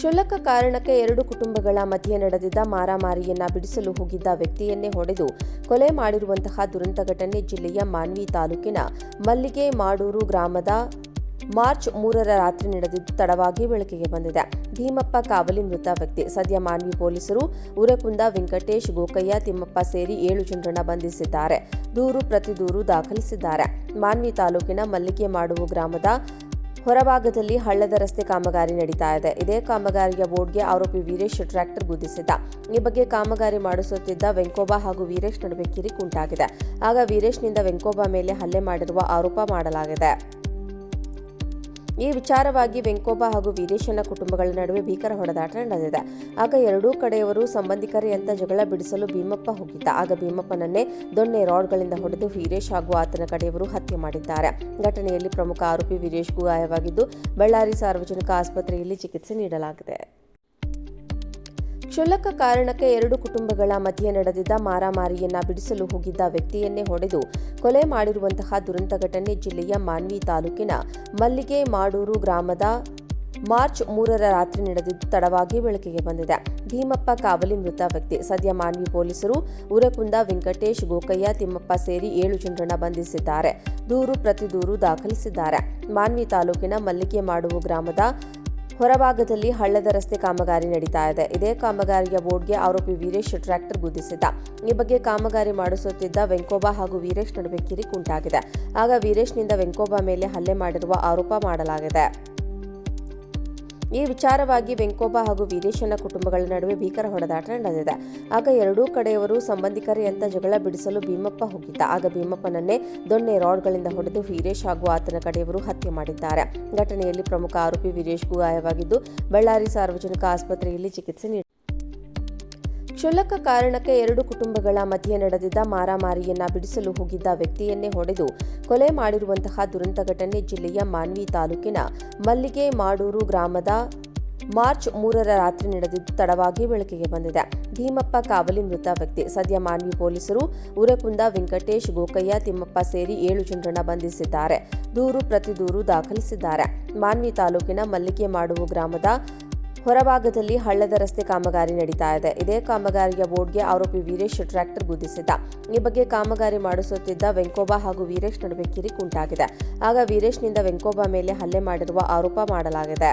ಕ್ಷುಲ್ಲಕ ಕಾರಣಕ್ಕೆ ಎರಡು ಕುಟುಂಬಗಳ ಮಧ್ಯೆ ನಡೆದಿದ್ದ ಮಾರಾಮಾರಿಯನ್ನ ಬಿಡಿಸಲು ಹೋಗಿದ್ದ ವ್ಯಕ್ತಿಯನ್ನೇ ಹೊಡೆದು ಕೊಲೆ ಮಾಡಿರುವಂತಹ ದುರಂತ ಘಟನೆ ಜಿಲ್ಲೆಯ ಮಾನ್ವಿ ತಾಲೂಕಿನ ಮಲ್ಲಿಗೆ ಮಾಡೂರು ಗ್ರಾಮದ ಮಾರ್ಚ್ ಮೂರರ ರಾತ್ರಿ ನಡೆದಿದ್ದು ತಡವಾಗಿ ಬೆಳಕಿಗೆ ಬಂದಿದೆ. ಭೀಮಪ್ಪ ಕಾವಲಿ ಮೃತ ವ್ಯಕ್ತಿ. ಸದ್ಯ ಮಾನ್ವಿ ಪೊಲೀಸರು ಉರಕುಂದ ವೆಂಕಟೇಶ್ ಗೋಕಯ್ಯ ತಿಮ್ಮಪ್ಪ ಸೇರಿ ಏಳು ಜನರನ್ನ ಬಂಧಿಸಿದ್ದಾರೆ. ದೂರು ಪ್ರತಿ ದೂರು ದಾಖಲಿಸಿದ್ದಾರೆ. ಮಾನ್ವಿ ತಾಲೂಕಿನ ಮಲ್ಲಿಗೆ ಮಾಡುವ ಗ್ರಾಮದ ಹೊರಭಾಗದಲ್ಲಿ ಹಳ್ಳದ ರಸ್ತೆ ಕಾಮಗಾರಿ ನಡೀತಾ ಇದೆ. ಇದೇ ಕಾಮಗಾರಿಯ ಬೋರ್ಡ್ಗೆ ಆರೋಪಿ ವೀರೇಶ್ ಟ್ರ್ಯಾಕ್ಟರ್ ಗುದ್ದಿಸಿದ್ದ. ಈ ಬಗ್ಗೆ ಕಾಮಗಾರಿ ಮಾಡಿಸುತ್ತಿದ್ದ ವೆಂಕೋಬಾ ಹಾಗೂ ವೀರೇಶ್ ನಡುವೆ ಕಿರಿಕುಂಟಾಗಿದೆ. ಆಗ ವೀರೇಶ್ನಿಂದ ವೆಂಕೋಬಾ ಮೇಲೆ ಹಲ್ಲೆ ಮಾಡಿರುವ ಆರೋಪ ಮಾಡಲಾಗಿದೆ. ಈ ವಿಚಾರವಾಗಿ ವೆಂಕೋಬ ಹಾಗೂ ವೀರೇಶನ ಕುಟುಂಬಗಳ ನಡುವೆ ಭೀಕರ ಹೊಡೆದಾಟ ನಡೆದಿದೆ. ಆಗ ಎರಡೂ ಕಡೆಯವರು ಸಂಬಂಧಿಕರೇ ಅಂತ ಜಗಳ ಬಿಡಿಸಲು ಭೀಮಪ್ಪ ಹೋಗಿದ್ದ. ಆಗ ಭೀಮಪ್ಪನನ್ನೇ ದೊಣ್ಣೆ ರಾಡ್ಗಳಿಂದ ಹೊಡೆದು ವೀರೇಶ್ ಹಾಗೂ ಆತನ ಕಡೆಯವರು ಹತ್ಯೆ ಮಾಡಿದ್ದಾರೆ. ಘಟನೆಯಲ್ಲಿ ಪ್ರಮುಖ ಆರೋಪಿ ವೀರೇಶ್ಗೂ ಗಾಯವಾಗಿದ್ದು, ಬಳ್ಳಾರಿ ಸಾರ್ವಜನಿಕ ಆಸ್ಪತ್ರೆಯಲ್ಲಿ ಚಿಕಿತ್ಸೆ ನೀಡಲಾಗಿದೆ. ಕ್ಷುಲ್ಲಕ ಕಾರಣಕ್ಕೆ ಎರಡು ಕುಟುಂಬಗಳ ಮಧ್ಯೆ ನಡೆದಿದ್ದ ಮಾರಾಮಾರಿಯನ್ನ ಬಿಡಿಸಲು ಹೋಗಿದ್ದ ವ್ಯಕ್ತಿಯನ್ನೇ ಹೊಡೆದು ಕೊಲೆ ಮಾಡಿರುವಂತಹ ದುರಂತ ಘಟನೆ ಜಿಲ್ಲೆಯ ಮಾನ್ವಿ ತಾಲೂಕಿನ ಮಲ್ಲಿಗೆ ಮಾಡೂರು ಗ್ರಾಮದ ಮಾರ್ಚ್ ಮೂರರ ರಾತ್ರಿ ನಡೆದಿದ್ದು ತಡವಾಗಿ ಬೆಳಕಿಗೆ ಬಂದಿದೆ. ಭೀಮಪ್ಪ ಕಾವಲಿ ಮೃತ ವ್ಯಕ್ತಿ, ಸದ್ಯ ಮಾನ್ವಿ ಪೊಲೀಸರು ಉರಕುಂದ ವೆಂಕಟೇಶ್ ಗೋಕಯ್ಯ ತಿಮ್ಮಪ್ಪ ಸೇರಿ ಏಳು ಜನರನ್ನ ಬಂಧಿಸಿದ್ದಾರೆ. ದೂರು ಪ್ರತಿ ದೂರು ದಾಖಲಿಸಿದ್ದಾರೆ. ಮಾನ್ವಿ ತಾಲೂಕಿನ ಮಲ್ಲಿಗೆ ಮಾಡುವ ಗ್ರಾಮದ ಹೊರಭಾಗದಲ್ಲಿ ಹಳ್ಳದ ರಸ್ತೆ ಕಾಮಗಾರಿ ನಡೀತಾ ಇದೆ. ಇದೇ ಕಾಮಗಾರಿಯ ಬೋರ್ಡ್ಗೆ ಆರೋಪಿ ವೀರೇಶ್ ಟ್ರ್ಯಾಕ್ಟರ್ ಗುದ್ದಿಸಿದ್ದ. ಈ ಬಗ್ಗೆ ಕಾಮಗಾರಿ ಮಾಡಿಸುತ್ತಿದ್ದ ವೆಂಕೋಬಾ ಹಾಗೂ ವೀರೇಶ್ ನಡುವೆ ಕಿರಿಕ್ ಉಂಟಾಗಿದೆ ಆಗ ವೀರೇಶ್ನಿಂದ ವೆಂಕೋಬಾ ಮೇಲೆ ಹಲ್ಲೆ ಮಾಡಿರುವ ಆರೋಪ ಮಾಡಲಾಗಿದೆ. ಈ ವಿಚಾರವಾಗಿ ವೆಂಕೋಬ ಹಾಗೂ ವೀರೇಶನ ಕುಟುಂಬಗಳ ನಡುವೆ ಭೀಕರ ಹೊಡೆದಾಟ ನಡೆದಿದೆ. ಆಗ ಎರಡೂ ಕಡೆಯವರು ಸಂಬಂಧಿಕರೇ ಅಂತ ಜಗಳ ಬಿಡಿಸಲು ಭೀಮಪ್ಪ ಹೋಗಿದ್ದ. ಆಗ ಭೀಮಪ್ಪನನ್ನೇ ದೊಣ್ಣೆ ರಾಡ್ಗಳಿಂದ ಹೊಡೆದು ವೀರೇಶ್ ಹಾಗೂ ಆತನ ಕಡೆಯವರು ಹತ್ಯೆ ಮಾಡಿದ್ದಾರೆ. ಘಟನೆಯಲ್ಲಿ ಪ್ರಮುಖ ಆರೋಪಿ ವೀರೇಶ್ಗೂ ಗಾಯವಾಗಿದ್ದು, ಬಳ್ಳಾರಿ ಸಾರ್ವಜನಿಕ ಆಸ್ಪತ್ರೆಯಲ್ಲಿ ಚಿಕಿತ್ಸೆ ನೀಡಿ ಕ್ಷುಲ್ಲಕ ಕಾರಣಕ್ಕೆ ಎರಡು ಕುಟುಂಬಗಳ ಮಧ್ಯೆ ನಡೆದಿದ್ದ ಮಾರಾಮಾರಿಯನ್ನ ಬಿಡಿಸಲು ಹೋಗಿದ್ದ ವ್ಯಕ್ತಿಯನ್ನೇ ಹೊಡೆದು ಕೊಲೆ ಮಾಡಿರುವಂತಹ ದುರಂತ ಘಟನೆ ಜಿಲ್ಲೆಯ ಮಾನ್ವಿ ತಾಲೂಕಿನ ಮಲ್ಲಿಗೆ ಮಾಡೂರು ಗ್ರಾಮದ ಮಾರ್ಚ್ ಮೂರರ ರಾತ್ರಿ ನಡೆದಿದ್ದು ತಡವಾಗಿ ಬೆಳಕಿಗೆ ಬಂದಿದೆ. ಭೀಮಪ್ಪ ಕಾವಲಿ ಮೃತ ವ್ಯಕ್ತಿ. ಸದ್ಯ ಮಾನ್ವಿ ಪೊಲೀಸರು ಉರಕುಂದ ವೆಂಕಟೇಶ್, ಗೋಕಯ್ಯ, ತಿಮ್ಮಪ್ಪ ಸೇರಿ ಏಳು ಜನರನ್ನ ಬಂಧಿಸಿದ್ದಾರೆ. ದೂರು ಪ್ರತಿ ದೂರು ದಾಖಲಿಸಿದ್ದಾರೆ. ಮಾನ್ವಿ ತಾಲೂಕಿನ ಮಲ್ಲಿಗೆ ಮಾಡುವ ಗ್ರಾಮದ ಹೊರಭಾಗದಲ್ಲಿ ಹಳ್ಳದ ರಸ್ತೆ ಕಾಮಗಾರಿ ನಡೀತಾ ಇದೆ. ಇದೇ ಕಾಮಗಾರಿಯ ಬೋರ್ಡ್ಗೆ ಆರೋಪಿ ವೀರೇಶ್ ಟ್ರ್ಯಾಕ್ಟರ್ ಗುದ್ದಿಸಿದ್ದ. ಈ ಬಗ್ಗೆ ಕಾಮಗಾರಿ ಮಾಡಿಸುತ್ತಿದ್ದ ವೆಂಕೋಬಾ ಹಾಗೂ ವೀರೇಶ್ ನಡುವೆ ಕಿರಿಕ್ ಉಂಟಾಗಿದೆ ಆಗ ವೀರೇಶ್ನಿಂದ ವೆಂಕೋಬಾ ಮೇಲೆ ಹಲ್ಲೆ ಮಾಡಿರುವ ಆರೋಪ ಮಾಡಲಾಗಿದೆ.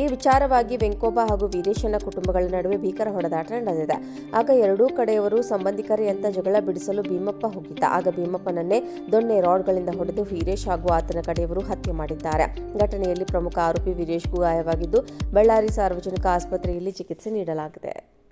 ಈ ವಿಚಾರವಾಗಿ ವೆಂಕೋಬ ಹಾಗೂ ವೀರೇಶನ ಕುಟುಂಬಗಳ ನಡುವೆ ಭೀಕರ ಹೊಡೆದಾಟ ನಡೆದಿದೆ. ಆಗ ಎರಡೂ ಕಡೆಯವರು ಸಂಬಂಧಿಕರೇ ಅಂತ ಜಗಳ ಬಿಡಿಸಲು ಭೀಮಪ್ಪ ಹೋಗಿದ್ದ. ಆಗ ಭೀಮಪ್ಪನನ್ನೇ ದೊಣ್ಣೆ ರಾಡ್ಗಳಿಂದ ಹೊಡೆದು ವೀರೇಶ್ ಹಾಗೂ ಆತನ ಕಡೆಯವರು ಹತ್ಯೆ ಮಾಡಿದ್ದಾರೆ. ಘಟನೆಯಲ್ಲಿ ಪ್ರಮುಖ ಆರೋಪಿ ವೀರೇಶ್ಗೂ ಗಾಯವಾಗಿದ್ದು, ಬಳ್ಳಾರಿ ಸಾರ್ವಜನಿಕ ಆಸ್ಪತ್ರೆಯಲ್ಲಿ ಚಿಕಿತ್ಸೆ ನೀಡಲಾಗಿದೆ.